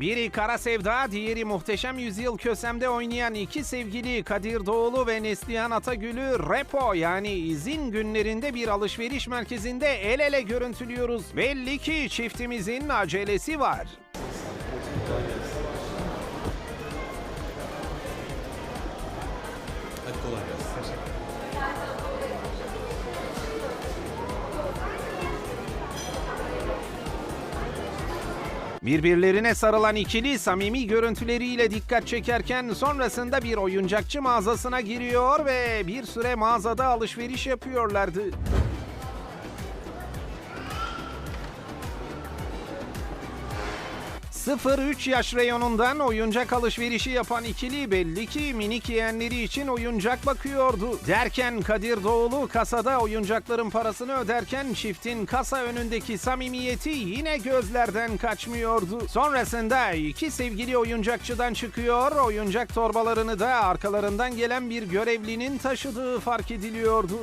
Biri Kara Sevda, diğeri Muhteşem Yüzyıl Kösem'de oynayan iki sevgili Kadir Doğulu ve Neslihan Atagül'ü Repo yani izin günlerinde bir alışveriş merkezinde el ele görüntülüyoruz. Belli ki çiftimizin acelesi var. Hadi kolay gelsin. Birbirlerine sarılan ikili samimi görüntüleriyle dikkat çekerken sonrasında bir oyuncakçı mağazasına giriyor ve bir süre mağazada alışveriş yapıyorlardı. ...0-3 yaş reyonundan oyuncak alışverişi yapan ikili belli ki minik yeğenleri için oyuncak bakıyordu. Derken Kadir Doğulu kasada oyuncakların parasını öderken çiftin kasa önündeki samimiyeti yine gözlerden kaçmıyordu. Sonrasında iki sevgili oyuncakçıdan çıkıyor, oyuncak torbalarını da arkalarından gelen bir görevlinin taşıdığı fark ediliyordu.